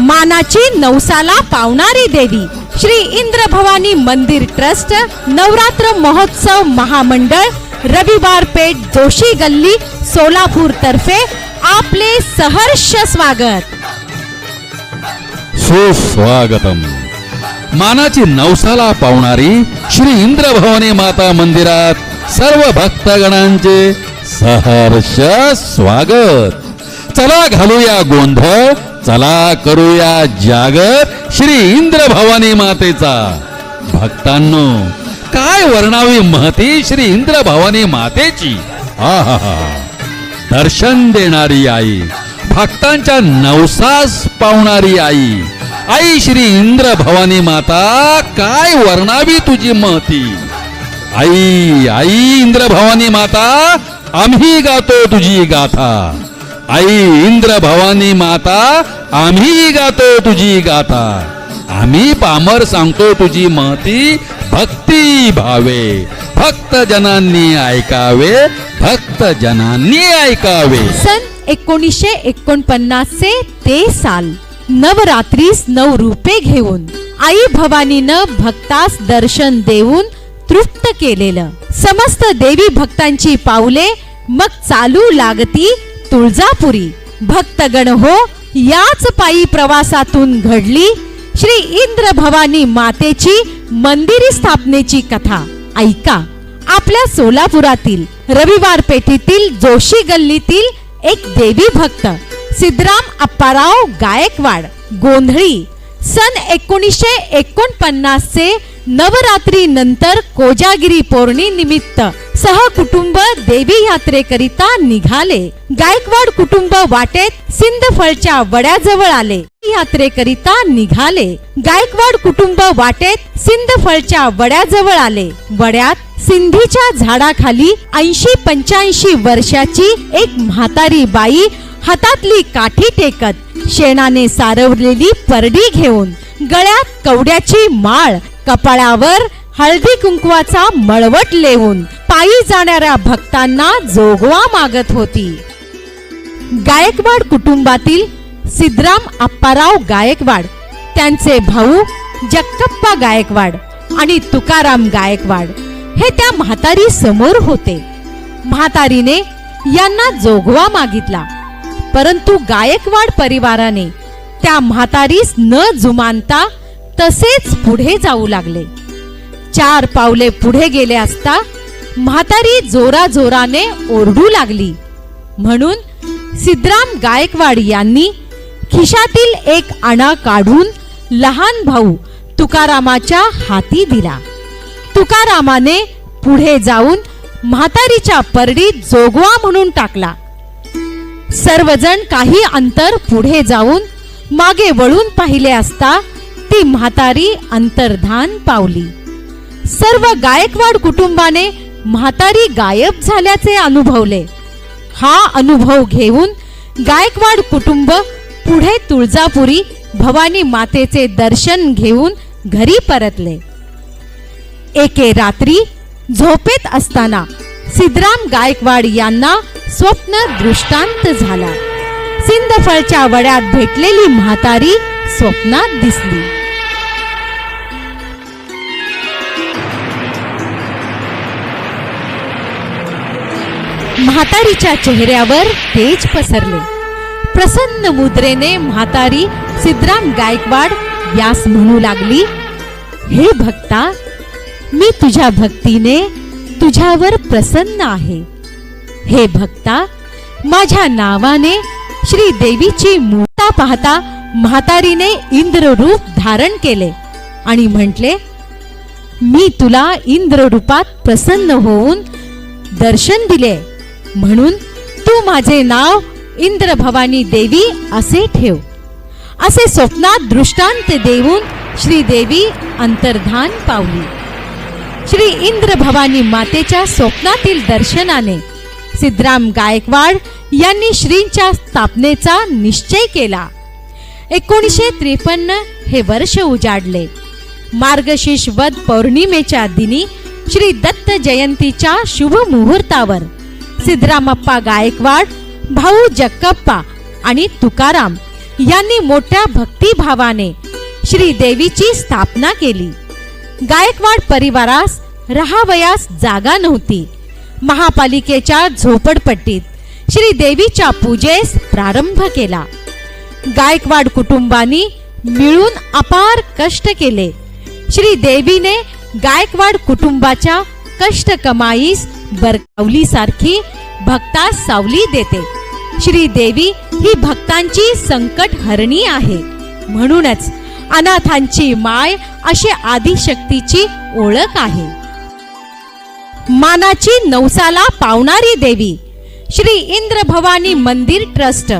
मानाची नवसाला पावणारी देवी. श्री इंद्र भवानी मंदिर ट्रस्ट नवरात्र महोत्सव महामंडळ रविवार पेठ जोशी गल्ली सोलापूर तर्फे आपले सहर्ष स्वागत. सुस्वागतम. मानाची नवसाला पावणारी श्री इंद्रभवानी माता मंदिरात सर्व भक्तगणांचे सहर्ष स्वागत. चला घालूया गोंधळ चला करूया जागर श्री इंद्र भवानी मातेचा. भक्तांनो काय वर्णावी महती श्री इंद्र भवानी मातेची? आहा दर्शन देणारी आई भक्तांच्या नवसास पावणारी आई. आई श्री इंद्र भवानी माता काय वर्णावी तुझी महती? आई आई इंद्र भवानी माता आम्ही गातो तुझी गाथा. आई इंद्र भवानी माता आम्ही गातो तुझी गाता आम्ही पामर सांगतो तुझी महती भक्ती भावे. भक्त जनांनी ऐकावे भक्त जनांनी ऐकावे. सन एकोणीसशे एकोणपन्नासचे ते साल. नवरात्रीस नऊ रूपे घेऊन आई भवानीनं भक्तास दर्शन देऊन तृप्त केलेलं. समस्त देवी भक्तांची पावले मग चालू लागती तुळजापुरी. भक्तगण हो याच पायी प्रवासातून घडली श्री इंद्र भवानी मातेची मंदिरी स्थापनेची कथा. ऐका आपल्या सोलापुरातील रविवार पेठेतील जोशी गल्लीतील एक देवी भक्त सिद्धराम अप्पाराव गायकवाड गोंधळी सन एकोणीसशे एकोणपन्नास चे नवरात्री नंतर कोजागिरी पौर्णी निमित्त सहकुटुंब देवी यात्रेकरिता निघाले. गायकवाड कुटुंब वाटेत सिंदफळच्या वड्याजवळ आले. यात्रेकरिता निघाले. गायकवाड कुटुंब वाटेत सिंदफळच्या वड्याजवळ आले. वड्यात सिंधीच्या झाडाखाली ऐंशी पंच्याऐंशी वर्षाची एक म्हातारी बाई हातातली काठी टेकत शेणाने सारवलेली परडी घेऊन गळ्यात कवड्याची माळ कपाळावर हळदी कुंकवाचा मळवट लेवून पायी जाणाऱ्या भक्तांना जोगवा मागत होती. गायकवाड कुटुंबातील सिद्धराम अप्पाराव गायकवाड त्यांचे भाऊ जक्कप्पा गायकवाड आणि तुकाराम गायकवाड हे त्या म्हातारी समोर होते. म्हातारीने यांना जोगवा मागितला परंतु गायकवाड परिवाराने त्या म्हातारीस न जुमानता तसेच पुढे जाऊ लागले. चार पावले पुढे गेले असता म्हातारी जोरा जोराने ओरडू लागली. म्हणून सिद्धराम गायकवाड यांनी खिशातील एक आणा काढून लहान भाऊ तुकारामाच्या हाती दिला. तुकारामाने पुढे जाऊन म्हातारीच्या परडीत जोगवा म्हणून टाकला. सर्वजण काही अंतर पुढे जाऊन मागे वळून पाहिले असता ती म्हातारी अंतर्धान पावली. सर्व गायकवाड कुटुंबाने म्हातारी गायब झाल्याचे अनुभवले. हा अनुभव घेऊन गायकवाड कुटुंब पुढे तुळजापुरी भवानी मातेचे दर्शन घेऊन घरी परतले. एके रात्री झोपेत असताना सिद्धराम गायकवाड यांना स्वप्न दृष्टांत झाला. सिंदफळच्या वड्यात भेटलेली म्हातारी स्वप्नात दिसली. म्हातारीच्या चेहऱ्यावर तेज पसरले. प्रसन्न मुद्रेने म्हातारी सिद्धराम गायकवाड यास म्हणू लागली हे भक्ता मी तुझ्या भक्तीने तुझ्यावर प्रसन्न आहे. हे भक्ता माझ्या नावाने श्री देवीची मूर्ता पाहता म्हातारीने इंद्ररूप धारण केले आणि म्हटले मी तुला इंद्र रूपात प्रसन्न होऊन दर्शन दिले. म्हणून तू माझे नाव इंद्रभवानी देवी असे ठेव. असे स्वप्नात दृष्टांत देऊन श्रीदेवी अंतर्धान पावली. श्री इंद्रभवानी मातेच्या स्वप्नातील दर्शनाने सिद्धराम गायकवाड यांनी श्रींच्या स्थापनेचा निश्चय केला. एकोणीसशे त्रेपन्न हे वर्ष उजाडले. मार्गशीर्ष वद पौर्णिमेच्या दिनी श्री दत्त जयंतीच्या शुभ मुहूर्तावर सिद्धरामप्पा गायकवाड भाऊ जक्कप्पा आणि तुकाराम यांनी मोठ्या भक्तिभावाने श्री देवीची स्थापना केली. गायकवाड परिवारास राहावयास जागा नव्हती. महापालिकेच्या झोपडपट्टीत श्री देवीच्या पूजेस प्रारंभ केला. गायकवाड कुटुंबानी मिळून अपार कष्ट केले. श्री देवीने गायकवाड कुटुंबाच्या कष्ट कमाईस बरकावली सारखी भक्तास सावली देते. श्री देवी ही भक्तांची संकट हरणी आहे. म्हणूनच अनाथांची माय अशी आदिशक्तीची ओळख आहे. मानाची नवसाला पावणारी देवी. श्री इंद्र भवानी मंदिर ट्रस्ट